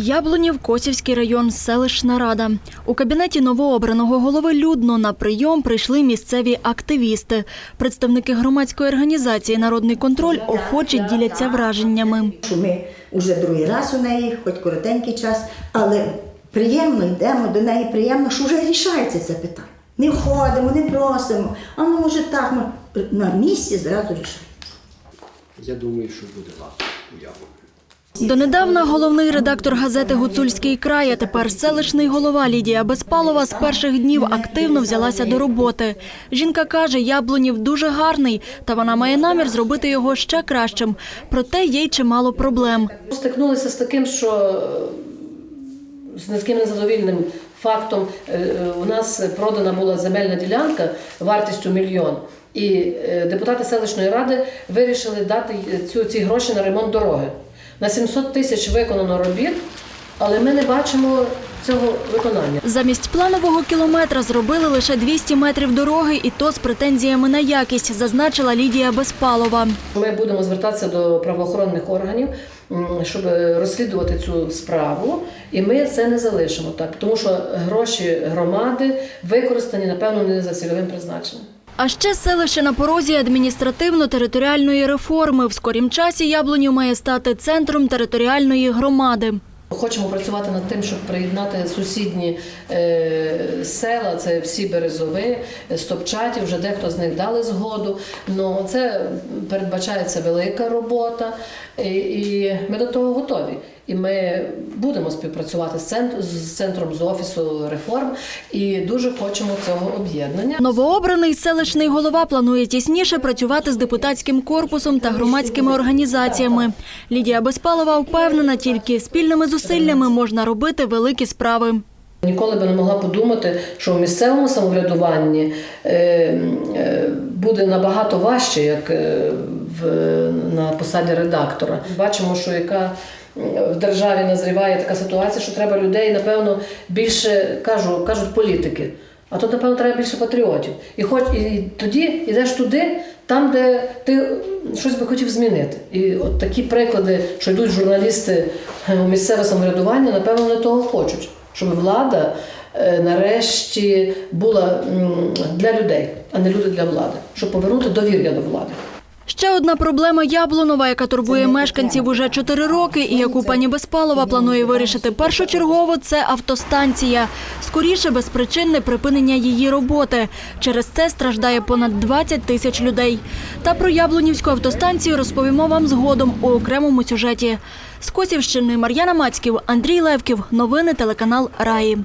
Яблунів, Косівський район, селищна рада. У кабінеті новообраного голови людно на прийом прийшли місцеві активісти. Представники громадської організації Народний контроль охоче діляться враженнями. ми вже другий раз у неї, хоч коротенький час, але приємно йдемо до неї, приємно, що вже рішається це питання. Не входимо, не просимо, а ну може так, ми на місці зразу рішаємо. Я думаю, що буде лад уявлено. Донедавна головний редактор газети Гуцульський край, а тепер селищний голова Лідія Безпалова з перших днів активно взялася до роботи. Жінка каже, Яблунів дуже гарний, та вона має намір зробити його ще кращим. Проте є й чимало проблем. Стикнулися з таким, що з таким незадовільним фактом е, у нас продана була земельна ділянка вартістю мільйон. І е, депутати селищної ради вирішили дати цю, ці гроші на ремонт дороги. На 700 тисяч виконано робіт, але ми не бачимо цього виконання. Замість планового кілометра зробили лише 200 метрів дороги, і то з претензіями на якість, зазначила Лідія Безпалова. Ми будемо звертатися до правоохоронних органів, щоб розслідувати цю справу, і ми це не залишимо так, тому що гроші громади використані, напевно, не за цільовим призначенням. А ще селище на порозі адміністративно-територіальної реформи. В скорім часі Яблунів має стати центром територіальної громади. Хочемо працювати над тим, щоб приєднати сусідні е, села, це всі березови, стопчаті, вже дехто з них дали згоду. Ну це передбачається велика робота, і, і ми до того готові. І ми будемо співпрацювати з центром, з центром з офісу реформ і дуже хочемо цього об'єднання. Новообраний селищний голова планує тісніше працювати з депутатським корпусом та громадськими організаціями. Лідія Безпалова впевнена, тільки спільними зусиллями можна робити великі справи. Ніколи би не могла подумати, що в місцевому самоврядуванні е, е, буде набагато важче, як е, в, на посаді редактора. Бачимо, що яка в державі назріває така ситуація, що треба людей, напевно, більше кажу, кажуть політики. А тут, напевно, треба більше патріотів. І хоч і тоді йдеш туди, там, де ти щось би хотів змінити. І от такі приклади, що йдуть журналісти е, у місцеве самоврядування, напевно, вони того хочуть, щоб влада е, нарешті була для людей, а не люди для влади, щоб повернути довір'я до влади. Ще одна проблема Яблунова, яка турбує мешканців уже чотири роки, і яку пані Безпалова планує вирішити першочергово, це автостанція. Скоріше безпричинне припинення її роботи. Через це страждає понад 20 тисяч людей. Та про Яблунівську автостанцію розповімо вам згодом у окремому сюжеті. З Косівщини Мар'яна Мацьків, Андрій Левків. Новини телеканал Раї.